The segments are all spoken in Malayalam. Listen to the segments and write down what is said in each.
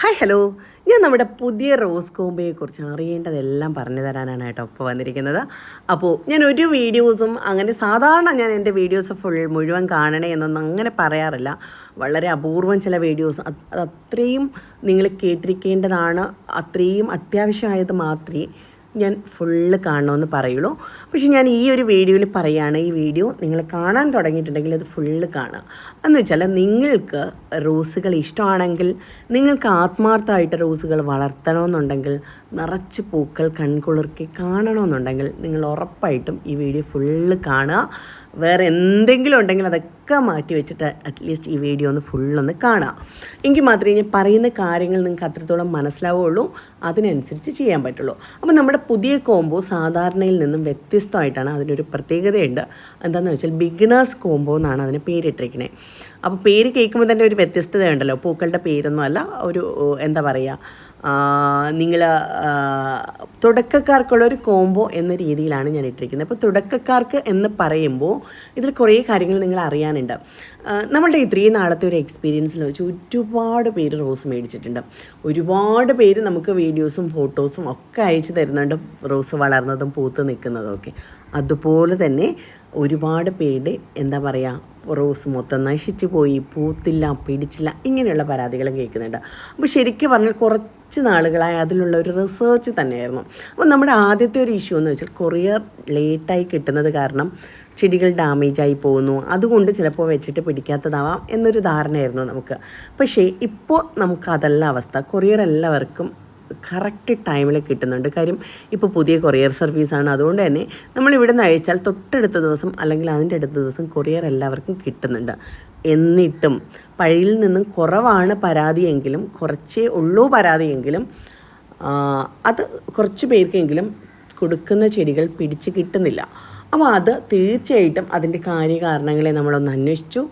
ഹായ് ഹലോ ഞാൻ നമ്മുടെ പുതിയ റോസ് കോംബയെക്കുറിച്ച് അറിയേണ്ടതെല്ലാം പറഞ്ഞു തരാനാണ് കേട്ടോ ഇപ്പോൾ വന്നിരിക്കുന്നത്. അപ്പോൾ ഞാൻ ഒരു വീഡിയോസും അങ്ങനെ സാധാരണ ഞാൻ എന്റെ വീഡിയോസ് ഫുൾ മുഴുവൻ കാണണേ എന്നൊന്നും അങ്ങനെ പറയാറില്ല. വളരെ അപൂർവം ചില വീഡിയോസ്. അത് അത്രയും നിങ്ങൾ കേട്ടിരിക്കേണ്ടതാണ്. അത്രയും അത്യാവശ്യമായത് മാത്രമേ ഞാൻ ഫുള്ള് കാണണമെന്ന് പറയുള്ളൂ. പക്ഷെ ഞാൻ ഈ ഒരു വീഡിയോയിൽ പറയുകയാണ് ഈ വീഡിയോ നിങ്ങൾ കാണാൻ തുടങ്ങിയിട്ടുണ്ടെങ്കിൽ അത് ഫുള്ള് കാണുക. എന്ന് വെച്ചാൽ നിങ്ങൾക്ക് റോസുകൾ ഇഷ്ടമാണെങ്കിൽ നിങ്ങൾക്ക് ആത്മാർത്ഥമായിട്ട് റോസുകൾ വളർത്തണമെന്നുണ്ടെങ്കിൽ നിറച്ച് പൂക്കൾ കൺകുളിർക്കി കാണണമെന്നുണ്ടെങ്കിൽ നിങ്ങൾ ഉറപ്പായിട്ടും ഈ വീഡിയോ ഫുള്ള് കാണുക. വേറെ എന്തെങ്കിലും ഉണ്ടെങ്കിൽ അതൊക്കെ മാറ്റി വെച്ചിട്ട് അറ്റ്ലീസ്റ്റ് ഈ വീഡിയോ ഒന്ന് ഫുള്ളൊന്ന് കാണാം. എങ്കിൽ മാത്രമേ ഞാൻ പറയുന്ന കാര്യങ്ങൾ നിങ്ങൾക്ക് അത്രത്തോളം മനസ്സിലാവുകയുള്ളൂ അതിനനുസരിച്ച് ചെയ്യാൻ പറ്റുള്ളൂ. അപ്പോൾ നമ്മുടെ പുതിയ കോംബോ സാധാരണയിൽ നിന്നും വ്യത്യസ്തമായിട്ടാണ് അതിനൊരു പ്രത്യേകതയുണ്ട്. എന്താണെന്ന് വെച്ചാൽ ബിഗിനേഴ്സ് കോംബോ എന്നാണ് അതിന് പേരിട്ടിരിക്കുന്നത് അപ്പോൾ പേര് കേൾക്കുമ്പോൾ തന്നെ ഒരു വ്യത്യസ്തത ഉണ്ടല്ലോ പൂക്കളുടെ പേരൊന്നും അല്ല ഒരു എന്താ പറയുക നിങ്ങൾ തുടക്കക്കാർക്കുള്ള ഒരു കോംബോ എന്ന രീതിയിലാണ് ഞാൻ ഇട്ടിരിക്കുന്നത്. അപ്പോൾ തുടക്കക്കാർക്ക് എന്ന് പറയുമ്പോൾ ഇതിൽ കുറേ കാര്യങ്ങൾ നിങ്ങൾ അറിയാനുണ്ട്. നമ്മളുടെ ഇത്രയും നാളത്തെ ഒരു എക്സ്പീരിയൻസിൽ വെച്ച് ഒരുപാട് പേര് റോസ് മേടിച്ചിട്ടുണ്ട്. ഒരുപാട് പേര് നമുക്ക് വീഡിയോസും ഫോട്ടോസും ഒക്കെ അയച്ചു തരുന്നുണ്ട്. റോസ് വളർന്നതും പൂത്ത് നിൽക്കുന്നതും ഒക്കെ. അതുപോലെ തന്നെ ഒരുപാട് പേരുടെ എന്താ പറയുക റോസ് മൊത്തം നശിച്ചു പോയി പൂത്തില്ല പിടിച്ചില്ല ഇങ്ങനെയുള്ള പരാതികളും കേൾക്കുന്നുണ്ട്. അപ്പോൾ ശരിക്കും പറഞ്ഞാൽ കുറച്ച് നാളുകളായി അതിലുള്ള ഒരു റിസേർച്ച് തന്നെയായിരുന്നു. അപ്പോൾ നമ്മുടെ ആദ്യത്തെ ഒരു ഇഷ്യൂ എന്ന് വെച്ചാൽ കൊറിയർ ലേറ്റായി കിട്ടുന്നത് കാരണം ചെടികൾ ഡാമേജായി പോകുന്നു. അതുകൊണ്ട് ചിലപ്പോൾ വെച്ചിട്ട് പിടിക്കാത്തതാവാം എന്നൊരു ധാരണയായിരുന്നു നമുക്ക്. പക്ഷേ ഇപ്പോൾ നമുക്ക് അതല്ല അവസ്ഥ. കൊറിയർ എല്ലാവർക്കും കറക്റ്റ് ടൈമിൽ കിട്ടുന്നുണ്ട്. കാര്യം ഇപ്പോൾ പുതിയ കൊറിയർ സർവീസാണ് അതുകൊണ്ട് തന്നെ നമ്മൾ ഇവിടെ നിന്ന് അയച്ചാൽ തൊട്ടടുത്ത ദിവസം അല്ലെങ്കിൽ അതിന്റെ അടുത്ത ദിവസം കൊറിയർ എല്ലാവർക്കും കിട്ടുന്നുണ്ട്. എന്നിട്ടും പഴയിൽ നിന്നും കുറവാണ് പരാതിയെങ്കിലും കുറച്ചേ ഉള്ളൂ പരാതിയെങ്കിലും അത് കുറച്ച് പേർക്കെങ്കിലും കൊടുക്കുന്ന ചെടികൾ പിടിച്ച് കിട്ടുന്നില്ല. അപ്പോൾ അത് തീർച്ചയായിട്ടും അതിന്റെ കാര്യകാരണങ്ങളെ നമ്മളൊന്ന് അന്വേഷിച്ചു.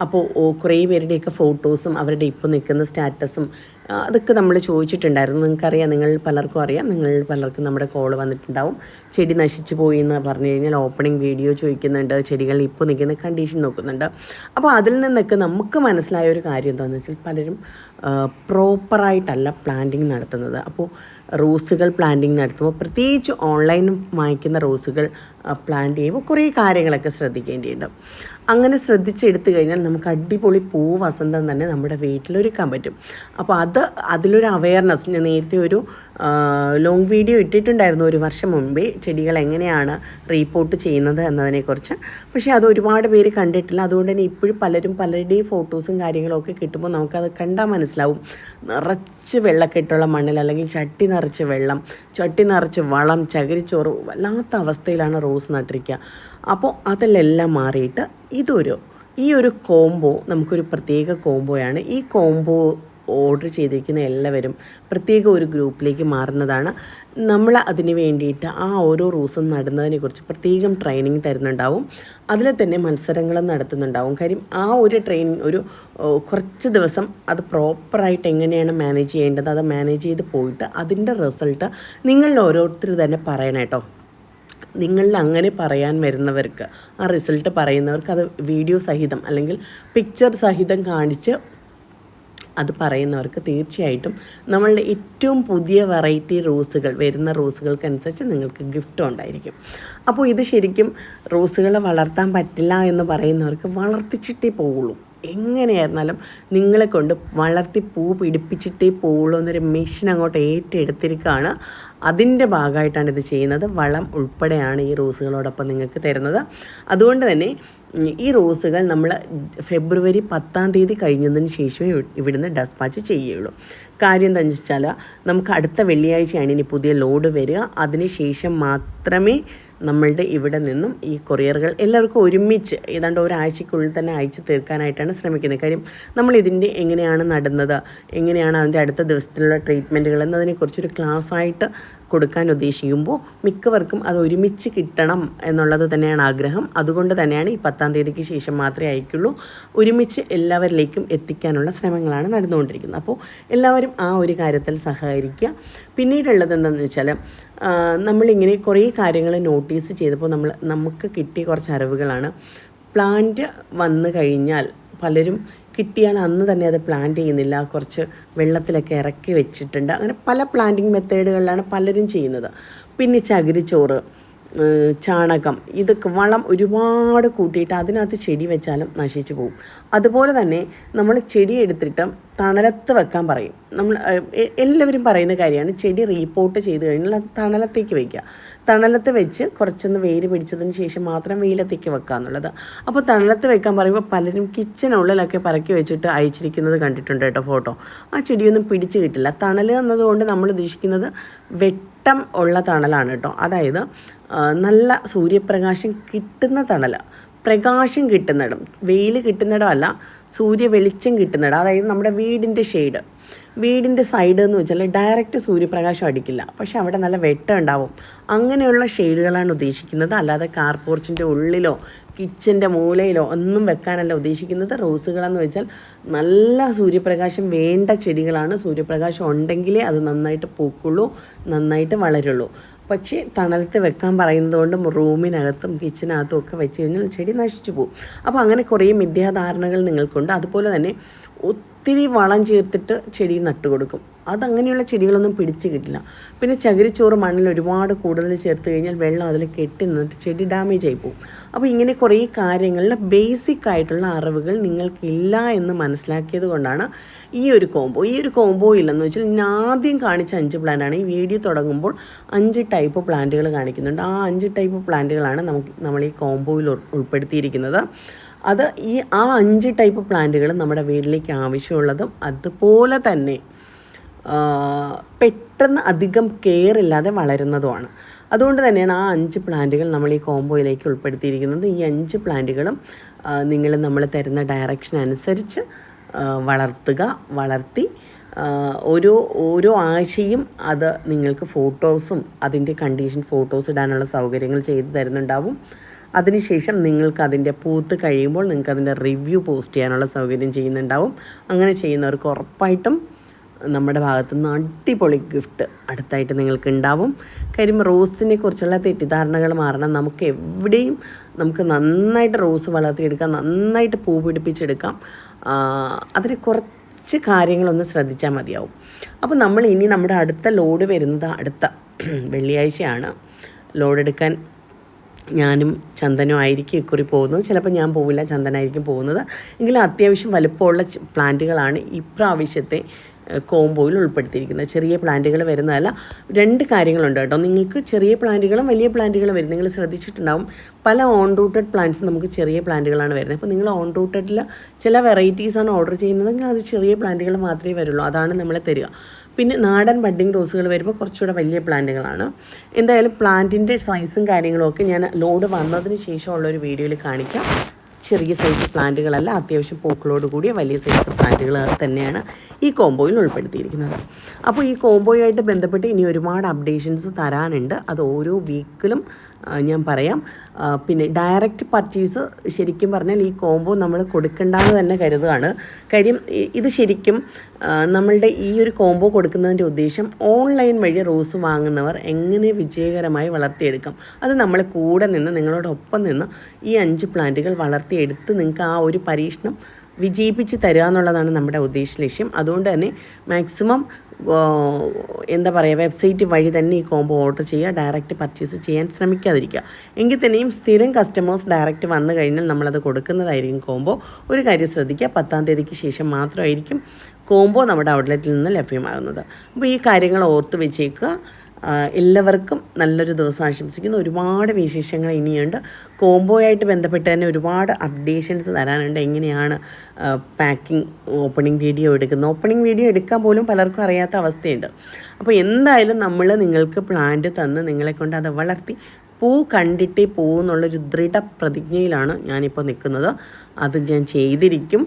അപ്പോൾ കുറേ പേരുടെയൊക്കെ ഫോട്ടോസും അവരുടെ ഇപ്പോൾ നിൽക്കുന്ന സ്റ്റാറ്റസും അതൊക്കെ നമ്മൾ ചോദിച്ചിട്ടുണ്ടായിരുന്നു. നിങ്ങൾക്കറിയാം നിങ്ങൾ പലർക്കും അറിയാം. നിങ്ങൾ പലർക്കും നമ്മുടെ കോൾ വന്നിട്ടുണ്ടാവും. ചെടി നശിച്ചു പോയി എന്ന് പറഞ്ഞു കഴിഞ്ഞാൽ ഓപ്പണിംഗ് വീഡിയോ ചോദിക്കുന്നുണ്ട്. ചെടികൾ ഇപ്പോൾ നിൽക്കുന്ന കണ്ടീഷൻ നോക്കുന്നുണ്ട്. അപ്പോൾ അതിൽ നിന്നൊക്കെ നമുക്ക് മനസ്സിലായ ഒരു കാര്യം എന്താണെന്ന് വെച്ചാൽ പലരും പ്രോപ്പറായിട്ടല്ല പ്ലാന്റിങ് നടത്തുന്നത്. അപ്പോൾ റോസുകൾ പ്ലാന്റിങ് നടത്തുമ്പോൾ പ്രത്യേകിച്ച് ഓൺലൈനും വാങ്ങിക്കുന്ന റോസുകൾ പ്ലാന്റ് ചെയ്യുമ്പോൾ കുറേ കാര്യങ്ങളൊക്കെ ശ്രദ്ധിക്കേണ്ടിയുണ്ട്. അങ്ങനെ ശ്രദ്ധിച്ചെടുത്തു കഴിഞ്ഞാൽ നമുക്ക് അടിപൊളി പൂ വസന്തം തന്നെ നമ്മുടെ വീട്ടിലൊരുക്കാൻ പറ്റും. അപ്പോൾ അത് അതിലൊരു അവയർനെസ് ഞാൻ നേരത്തെ ഒരു ലോങ് വീഡിയോ ഇട്ടിട്ടുണ്ടായിരുന്നു ഒരു വർഷം മുമ്പേ. ചെടികൾ എങ്ങനെയാണ് റീപ്പോർട്ട് ചെയ്യുന്നത് എന്നതിനെക്കുറിച്ച്. പക്ഷേ അത് ഒരുപാട് പേര് കണ്ടിട്ടില്ല. അതുകൊണ്ട് തന്നെ ഇപ്പോഴും പലരും പലരുടെയും ഫോട്ടോസും കാര്യങ്ങളും ഒക്കെ കിട്ടുമ്പോൾ നമുക്കത് കണ്ടാൽ മനസ്സിലാവും. നിറച്ച് വെള്ളക്കെട്ടുള്ള മണ്ണിൽ അല്ലെങ്കിൽ ചട്ടി നിറച്ച് വെള്ളം ചട്ടി നിറച്ച് വളം ചകിരിച്ചോറ് വല്ലാത്ത അവസ്ഥയിലാണ് റോസ് നട്ടിരിക്കുക. അപ്പോൾ അതിലെല്ലാം മാറിയിട്ട് ഇതൊരു ഈ ഒരു കോംബോ നമുക്കൊരു പ്രത്യേക കോംബോയാണ് ഈ കോംബോ ഓർഡർ ചെയ്തിരിക്കുന്ന എല്ലാവരും പ്രത്യേക ഒരു ഗ്രൂപ്പിലേക്ക് മാറുന്നതാണ്. നമ്മൾ അതിന് വേണ്ടിയിട്ട് ആ ഓരോ റൂസും നടുന്നതിനെക്കുറിച്ച് പ്രത്യേകം ട്രെയിനിങ് തരുന്നുണ്ടാവും. അതിൽ തന്നെ മത്സരങ്ങളും നടത്തുന്നുണ്ടാവും. കാര്യം ആ ഒരു ട്രെയിനിങ് ഒരു കുറച്ച് ദിവസം അത് പ്രോപ്പറായിട്ട് എങ്ങനെയാണ് മാനേജ് ചെയ്യേണ്ടത് അത് മാനേജ് ചെയ്ത് പോയിട്ട് അതിന്റെ റിസൾട്ട് നിങ്ങളിൽ ഓരോരുത്തർ തന്നെ പറയണം കേട്ടോ. നിങ്ങളിൽ അങ്ങനെ പറയാൻ വരുന്നവർക്ക് ആ റിസൾട്ട് പറയുന്നവർക്ക് അത് വീഡിയോ സഹിതം അല്ലെങ്കിൽ പിക്ചർ സഹിതം കാണിച്ച് അത് പറയുന്നവർക്ക് തീർച്ചയായിട്ടും നമ്മളുടെ ഏറ്റവും പുതിയ വെറൈറ്റി റോസുകൾ വരുന്ന റോസുകൾക്കനുസരിച്ച് നിങ്ങൾക്ക് ഗിഫ്റ്റും ഉണ്ടായിരിക്കും. അപ്പോൾ ഇത് ശരിക്കും റോസുകളെ വളർത്താൻ പറ്റില്ല എന്ന് പറയുന്നവർക്ക് വളർത്തിച്ചിട്ടേ പോവുള്ളൂ. എങ്ങനെയായിരുന്നാലും നിങ്ങളെ കൊണ്ട് വളർത്തി പൂ പിടിപ്പിച്ചിട്ടേ പോവുള്ളൂ എന്നൊരു മെഷീൻ അങ്ങോട്ട് ഏറ്റെടുത്തിരിക്കുകയാണ് അതിന്റെ ഭാഗമായിട്ടാണ് ഇത് ചെയ്യുന്നത്. വളം ഉൾപ്പെടെയാണ് ഈ റോസുകളോടൊപ്പം നിങ്ങൾക്ക് തരുന്നത്. അതുകൊണ്ട് തന്നെ ഈ റോസുകൾ നമ്മൾ ഫെബ്രുവരി പത്താം തീയതി കഴിഞ്ഞതിന് ശേഷമേ ഇവി- ഇവിടുന്ന് ഡസ്പാച്ച് ചെയ്യുകയുള്ളൂ. കാര്യം എന്താണെന്ന് വെച്ചാൽ നമുക്ക് അടുത്ത വെള്ളിയാഴ്ചയാണ് ഇനി പുതിയ ലോഡ് വരിക. അതിന് ശേഷം മാത്രമേ നമ്മളുടെ ഇവിടെ നിന്നും ഈ കൊറിയറുകൾ എല്ലാവർക്കും ഒരുമിച്ച് ഏതാണ്ട് ഒരാഴ്ചക്കുള്ളിൽ തന്നെ അയച്ചു തീർക്കാനായിട്ടാണ് ശ്രമിക്കുന്നത്. കാര്യം നമ്മൾ ഇതിന്റെ എങ്ങനെയാണ് നടുന്നത് എങ്ങനെയാണ് അതിന്റെ അടുത്ത ദിവസത്തിലുള്ള ട്രീറ്റ്മെന്റുകൾ എന്നതിനെക്കുറിച്ചൊരു ക്ലാസ്സായിട്ട് കൊടുക്കാൻ ഉദ്ദേശിക്കുമ്പോൾ മിക്കവർക്കും അത് ഒരുമിച്ച് കിട്ടണം എന്നുള്ളത് തന്നെയാണ് ആഗ്രഹം. അതുകൊണ്ട് തന്നെയാണ് ഈ പത്താം തീയതിക്ക് ശേഷം മാത്രമേ അയക്കുള്ളൂ ഒരുമിച്ച് എല്ലാവരിലേക്കും എത്തിക്കാനുള്ള ശ്രമങ്ങളാണ് നടന്നുകൊണ്ടിരിക്കുന്നത്. അപ്പോൾ എല്ലാവരും ആ ഒരു കാര്യത്തിൽ സഹകരിക്കുക. പിന്നീടുള്ളത് എന്താണെന്ന് വെച്ചാൽ നമ്മളിങ്ങനെ കുറേ കാര്യങ്ങൾ നോട്ടീസ് ചെയ്തപ്പോൾ നമ്മൾ നമുക്ക് കിട്ടിയ കുറച്ച് അറിവുകളാണ്. പ്ലാന്റ് വന്നു കഴിഞ്ഞാൽ പലരും കിട്ടിയാൽ അന്ന് തന്നെ അത് പ്ലാന്റ് ചെയ്യുന്നില്ല. കുറച്ച് വെള്ളത്തിലൊക്കെ ഇറക്കി വെച്ചിട്ടുണ്ട്. അങ്ങനെ പല പ്ലാന്റിങ് മെത്തേഡുകളിലാണ് പലരും ചെയ്യുന്നത്. പിന്നെ ചകിരിച്ചോറ്. ചാണകം ഇതൊക്കെ വളം ഒരുപാട് കൂട്ടിയിട്ട് അതിനകത്ത് ചെടി വെച്ചാലും നശിച്ചു പോകും. അതുപോലെ തന്നെ നമ്മൾ ചെടി എടുത്തിട്ട് തണലത്ത് വെക്കാൻ പറയും. നമ്മൾ എല്ലാവരും പറയുന്ന കാര്യമാണ് ചെടി റീപോർട്ട് ചെയ്ത് കഴിഞ്ഞാൽ അത് തണലത്തേക്ക് വയ്ക്കുക തണലത്ത് വെച്ച് കുറച്ചൊന്ന് വെയിൽ പിടിച്ചതിന് ശേഷം മാത്രം വെയിലത്തേക്ക് വെക്കുക എന്നുള്ളത്. അപ്പോൾ തണലത്ത് വെക്കാൻ പറയുമ്പോൾ പലരും കിച്ചനുള്ളിലൊക്കെ പറക്കി വെച്ചിട്ട് അയച്ചിരിക്കുന്നത് കണ്ടിട്ടുണ്ട് കേട്ടോ ഫോട്ടോ ആ ചെടിയൊന്നും പിടിച്ച് കിട്ടില്ല. തണൽ എന്നതുകൊണ്ട് നമ്മൾ ഉദ്ദേശിക്കുന്നത് വെട്ടം ഉള്ള തണലാണ് കേട്ടോ. അതായത് നല്ല സൂര്യപ്രകാശം കിട്ടുന്ന തണൽ പ്രകാശം കിട്ടുന്നിടം. വെയിൽ കിട്ടുന്നിടം അല്ല സൂര്യ വെളിച്ചം കിട്ടുന്നിടം. അതായത് നമ്മുടെ വീടിന്റെ ഷെയ്ഡ്. വീടിന്റെ സൈഡ് എന്ന് വെച്ചാൽ ഡയറക്റ്റ് സൂര്യപ്രകാശം അടിക്കില്ല. പക്ഷെ അവിടെ നല്ല വെട്ടം ഉണ്ടാവും. അങ്ങനെയുള്ള ഷെയ്ഡുകളാണ് ഉദ്ദേശിക്കുന്നത്. അല്ലാതെ കാർ പോർച്ചിന്റെ ഉള്ളിലോ കിച്ചന്റെ മൂലയിലോ ഒന്നും വെക്കാനല്ല ഉദ്ദേശിക്കുന്നത്. റോസുകളെന്ന് വെച്ചാൽ നല്ല സൂര്യപ്രകാശം വേണ്ട ചെടികളാണ് സൂര്യപ്രകാശം ഉണ്ടെങ്കിലേ അത് നന്നായിട്ട് പൂക്കുള്ളൂ നന്നായിട്ട് വളരുള്ളൂ. പക്ഷേ തണലത്ത് വെക്കാൻ പറയുന്നത് കൊണ്ട് റൂമിനകത്തും കിച്ചനകത്തും ഒക്കെ വെച്ച് കഴിഞ്ഞാൽ ചെടി നശിച്ചു പോകും. അപ്പോൾ അങ്ങനെ കുറേ മിഥ്യാധാരണകൾ നിങ്ങൾക്കുണ്ട്. അതുപോലെ തന്നെ ഒത്തിരി വളം ചേർത്തിട്ട് ചെടി നട്ടു കൊടുക്കും. അതങ്ങനെയുള്ള ചെടികളൊന്നും പിടിച്ച് കിട്ടില്ല. പിന്നെ ചകിരിച്ചോറ് മണ്ണിൽ ഒരുപാട് കൂടുതൽ ചേർത്ത് കഴിഞ്ഞാൽ വെള്ളം അതിൽ കെട്ടി നിന്നിട്ട് ചെടി ഡാമേജ് ആയി പോകും. അപ്പോൾ ഇങ്ങനെ കുറേ കാര്യങ്ങളിൽ ബേസിക് ആയിട്ടുള്ള അറിവുകൾ നിങ്ങൾക്കില്ല എന്ന് മനസ്സിലാക്കിയത് കൊണ്ടാണ് ഈ ഒരു കോംബോ ഈ ഒരു കോംബോ ഇല്ലെന്ന് വെച്ചാൽ ഞാൻ ആദ്യം കാണിച്ച അഞ്ച് പ്ലാന്റാണ് ഈ വീഡിയോ തുടങ്ങുമ്പോൾ അഞ്ച് ടൈപ്പ് പ്ലാന്റുകൾ കാണിക്കുന്നുണ്ട്. ആ അഞ്ച് ടൈപ്പ് പ്ലാന്റുകളാണ് നമുക്ക് നമ്മൾ ഈ കോംബോയിൽ ഉൾപ്പെടുത്തിയിരിക്കുന്നത്. അത് ഈ ആ അഞ്ച് ടൈപ്പ് പ്ലാന്റുകൾ നമ്മുടെ വീട്ടിലേക്ക് ആവശ്യമുള്ളതും അതുപോലെ തന്നെ പെട്ടെന്ന് അധികം കെയർ ഇല്ലാതെ വളരുന്നതുമാണ്. അതുകൊണ്ട് തന്നെയാണ് ആ അഞ്ച് പ്ലാന്റുകൾ നമ്മൾ ഈ കോംബോയിലേക്ക് ഉൾപ്പെടുത്തിയിരിക്കുന്നത്. ഈ അഞ്ച് പ്ലാന്റുകളും നിങ്ങൾ നമ്മൾ തരുന്ന ഡയറക്ഷൻ അനുസരിച്ച് വളർത്തുക വളർത്തി ഓരോ ഓരോ ആഴ്ചയും അത് നിങ്ങൾക്ക് ഫോട്ടോസും അതിന്റെ കണ്ടീഷൻ ഫോട്ടോസ് ഇടാനുള്ള സൗകര്യങ്ങൾ ചെയ്തു തരുന്നുണ്ടാവും. അതിനുശേഷം നിങ്ങൾക്ക് അതിന്റെ പൂത്ത് കഴിയുമ്പോൾ നിങ്ങൾക്ക് അതിന്റെ റിവ്യൂ പോസ്റ്റ് ചെയ്യാനുള്ള സൗകര്യം ചെയ്യുന്നുണ്ടാവും. അങ്ങനെ ചെയ്യുന്നവർക്ക് ഉറപ്പായിട്ടും നമ്മുടെ ഭാഗത്തു നിന്ന് അടിപൊളി ഗിഫ്റ്റ് അടുത്തായിട്ട് നിങ്ങൾക്ക് ഉണ്ടാവും കാര്യം റോസിനെ കുറിച്ചുള്ള തെറ്റിദ്ധാരണകൾ മാറണം. നമുക്ക് എവിടെയും നമുക്ക് നന്നായിട്ട് റോസ് വളർത്തിയെടുക്കാം നന്നായിട്ട് പൂ പിടിപ്പിച്ചെടുക്കാം. അതിന് കുറച്ച് കാര്യങ്ങളൊന്ന് ശ്രദ്ധിച്ചാൽ മതിയാവും. അപ്പോൾ നമ്മൾ ഇനി നമ്മുടെ അടുത്ത ലോഡ് വരുന്നത് അടുത്ത വെള്ളിയാഴ്ചയാണ്. ലോഡ് എടുക്കാൻ ഞാനും ചന്ദനും ആയിരിക്കും ഇക്കുറി പോകുന്നത്. ചിലപ്പോൾ ഞാൻ പോവില്ല ചന്ദനായിരിക്കും പോകുന്നത്. എങ്കിലും അത്യാവശ്യം വലുപ്പമുള്ള പ്ലാന്റുകളാണ് ഇപ്രാവശ്യത്തെ കോംബോയിൽ ഉൾപ്പെടുത്തിയിരിക്കുന്നത്. ചെറിയ പ്ലാന്റുകൾ വരുന്നതല്ല. രണ്ട് കാര്യങ്ങളുണ്ട് കേട്ടോ. നിങ്ങൾക്ക് ചെറിയ പ്ലാന്റുകളും വലിയ പ്ലാന്റുകളും വരും. നിങ്ങൾ ശ്രദ്ധിച്ചിട്ടുണ്ടാവും. പല ഓൺ റൂട്ടഡ് പ്ലാന്റ്സ് നമുക്ക് ചെറിയ പ്ലാന്റുകളാണ് വരുന്നത്. അപ്പോൾ നിങ്ങൾ ഓൺ റൂട്ടഡിൽ ചില വെറൈറ്റീസാണ് ഓർഡർ ചെയ്യുന്നതെങ്കിൽ അത് ചെറിയ പ്ലാന്റുകൾ മാത്രമേ വരുള്ളൂ. അതാണ് നമ്മളെ തരിക. പിന്നെ നാടൻ ബഡ്ഡിങ് റോസുകൾ വരുമ്പോൾ കുറച്ചുകൂടെ വലിയ പ്ലാന്റുകളാണ്. എന്തായാലും പ്ലാന്റിന്റെ സൈസും കാര്യങ്ങളും ഒക്കെ ഞാൻ ലോഡ് വന്നതിന് ശേഷമുള്ള ഒരു വീഡിയോയിൽ കാണിക്കാം. ചെറിയ സൈസ് പ്ലാന്റുകളല്ല അത്യാവശ്യം പൂക്കളോട് കൂടിയ വലിയ സൈസ് പ്ലാന്റുകൾ തന്നെയാണ് ഈ കോംബോയിൽ ഉൾപ്പെടുത്തിയിരിക്കുന്നത്. അപ്പോൾ ഈ കോംബോയുമായിട്ട് ബന്ധപ്പെട്ട് ഇനി ഒരുപാട് അപ്ഡേഷൻസ് തരാനുണ്ട്. അത് ഓരോ വീക്കിലും ഞാൻ പറയാം. പിന്നെ ഡയറക്റ്റ് പർച്ചേസ് ശരിക്കും പറഞ്ഞാൽ ഈ കോംബോ നമ്മൾ കൊടുക്കേണ്ടെന്ന് തന്നെ കരുതുകയാണ്. കാര്യം ഇത് ശരിക്കും നമ്മളുടെ ഈ ഒരു കോംബോ കൊടുക്കുന്നതിന്റെ ഉദ്ദേശം ഓൺലൈൻ വഴി റോസ് വാങ്ങുന്നവർ എങ്ങനെ വിജയകരമായി വളർത്തിയെടുക്കാം? അത് നമ്മൾ കൂടെ നിന്ന് നിങ്ങളോടൊപ്പം നിന്ന് ഈ അഞ്ച് പ്ലാന്റുകൾ വളർത്തിയെടുത്ത് നിങ്ങൾക്ക് ആ ഒരു പരീക്ഷണം വിജയിപ്പിച്ച് തരിക എന്നുള്ളതാണ് നമ്മുടെ ഉദ്ദേശ ലക്ഷ്യം. അതുകൊണ്ട് തന്നെ മാക്സിമം എന്താ പറയുക വെബ്സൈറ്റ് വഴി തന്നെ ഈ കോംബോ ഓർഡർ ചെയ്യുക ഡയറക്റ്റ് പർച്ചേസ് ചെയ്യാൻ ശ്രമിക്കാതിരിക്കുക. എങ്കിൽ തന്നെയും സ്ഥിരം കസ്റ്റമേഴ്സ് ഡയറക്റ്റ് വന്നു കഴിഞ്ഞാൽ നമ്മളത് കൊടുക്കുന്നതായിരിക്കും കോംബോ ഒരു കാര്യം ശ്രദ്ധിക്കുക പത്താം തീയതിക്ക് ശേഷം മാത്രമായിരിക്കും കോംബോ നമ്മുടെ ഔട്ട്ലെറ്റിൽ നിന്ന് ലഭ്യമാകുന്നത്. അപ്പോൾ ഈ കാര്യങ്ങൾ ഓർത്ത് വെച്ചേക്കുക. എല്ലാവർക്കും നല്ലൊരു ദിവസം ആശംസിക്കുന്നു. ഒരുപാട് വിശേഷങ്ങൾ ഇനിയുണ്ട്. കോംബോയായിട്ട് ബന്ധപ്പെട്ട് തന്നെ ഒരുപാട് അപ്ഡേഷൻസ് തരാനുണ്ട്. എങ്ങനെയാണ് പാക്കിംഗ് ഓപ്പണിംഗ് വീഡിയോ എടുക്കുന്നത്. ഓപ്പണിംഗ് വീഡിയോ എടുക്കാൻ പോലും പലർക്കും അറിയാത്ത അവസ്ഥയുണ്ട്. അപ്പോൾ എന്തായാലും നമ്മൾ നിങ്ങൾക്ക് പ്ലാന്റ് തന്ന് നിങ്ങളെ കൊണ്ട് അത് വളർത്തി പൂ കണ്ടിട്ടേ പോകുന്നുള്ളൊരു ദൃഢ പ്രതിജ്ഞയിലാണ് ഞാനിപ്പോൾ നിൽക്കുന്നത്. അത് ഞാൻ ചെയ്തിരിക്കും.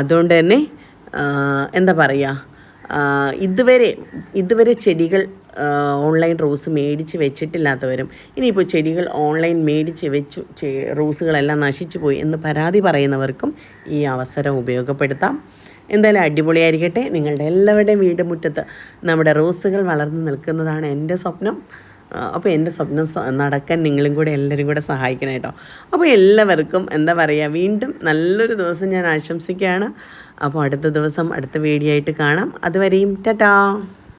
അതുകൊണ്ട് തന്നെ എന്താ പറയുക ഇതുവരെ ഇതുവരെ ചെടികൾ ഓൺലൈൻ റോസ് മേടിച്ച് വെച്ചിട്ടില്ലാത്തവരും ഇനിയിപ്പോൾ ചെടികൾ ഓൺലൈൻ മേടിച്ച് വെച്ചു റോസുകളെല്ലാം നശിച്ചു പോയി എന്ന് പരാതി പറയുന്നവർക്കും ഈ അവസരം ഉപയോഗപ്പെടുത്താം. എന്തായാലും അടിപൊളിയായിരിക്കട്ടെ. നിങ്ങളുടെ എല്ലാവരുടെയും വീട് മുറ്റത്ത് നമ്മുടെ റോസുകൾ വളർന്നു നിൽക്കുന്നതാണ് എന്റെ സ്വപ്നം. അപ്പോൾ എന്റെ സ്വപ്നം നടക്കാൻ നിങ്ങളും കൂടെ എല്ലാവരും കൂടെ സഹായിക്കണം കേട്ടോ. അപ്പോൾ എല്ലാവർക്കും എന്താ പറയുക വീണ്ടും നല്ലൊരു ദിവസം ഞാൻ ആശംസിക്കുകയാണ്. അപ്പോൾ അടുത്ത ദിവസം അടുത്ത വീഡിയോ ആയിട്ട് കാണാം. അതുവരെയും ടാറ്റാ.